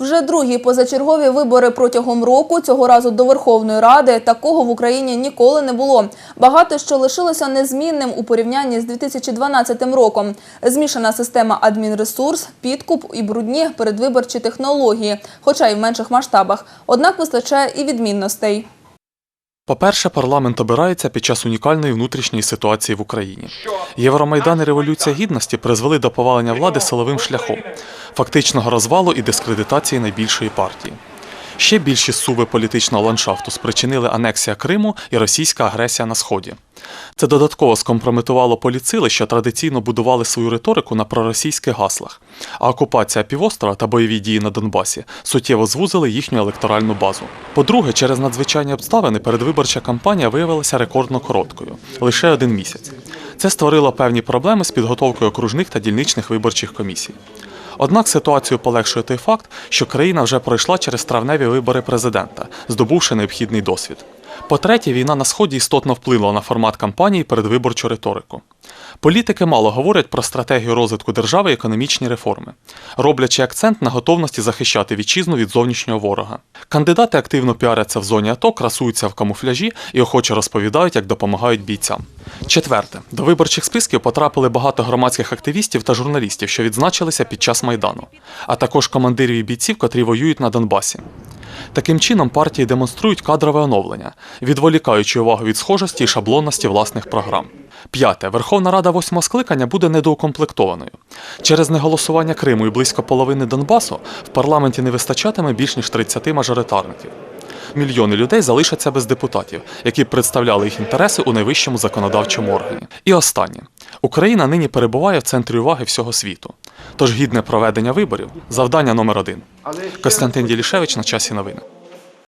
Вже другі позачергові вибори протягом року, цього разу до Верховної Ради, такого в Україні ніколи не було. Багато що лишилося незмінним у порівнянні з 2012 роком. Змішана система адмінресурс, підкуп і брудні передвиборчі технології, хоча й в менших масштабах. Однак вистачає і відмінностей. По-перше, парламент обирається під час унікальної внутрішньої ситуації в Україні. Євромайдан і Революція Гідності призвели до повалення влади силовим шляхом, фактичного розвалу і дискредитації найбільшої партії. Ще більші суви політичного ландшафту спричинили анексія Криму і російська агресія на Сході. Це додатково скомпрометувало поліцили, що традиційно будували свою риторику на проросійських гаслах, а окупація півострова та бойові дії на Донбасі суттєво звузили їхню електоральну базу. По-друге, через надзвичайні обставини передвиборча кампанія виявилася рекордно короткою лише один місяць. Це створило певні проблеми з підготовкою окружних та дільничних виборчих комісій. Однак ситуацію полегшує той факт, що країна вже пройшла через травневі вибори президента, здобувши необхідний досвід. По-третє, війна на сході істотно вплинула на формат кампанії передвиборчу риторику. Політики мало говорять про стратегію розвитку держави і економічні реформи, роблячи акцент на готовності захищати вітчизну від зовнішнього ворога. Кандидати активно піаряться в зоні АТО, красуються в камуфляжі і охоче розповідають, як допомагають бійцям. Четверте, до виборчих списків потрапили багато громадських активістів та журналістів, що відзначилися під час майдану, а також командирів і бійців, котрі воюють на Донбасі. Таким чином партії демонструють кадрове оновлення, відволікаючи увагу від схожості і шаблонності власних програм. П'яте. Верховна Рада восьмого скликання буде недоукомплектованою. Через неголосування Криму і близько половини Донбасу в парламенті не вистачатиме більш ніж 30 мажоритарників. Мільйони людей залишаться без депутатів, які б представляли їх інтереси у найвищому законодавчому органі. І останнє. Україна нині перебуває в центрі уваги всього світу. Тож гідне проведення виборів завдання номер один. Костянтин Ділішевич на часі новини.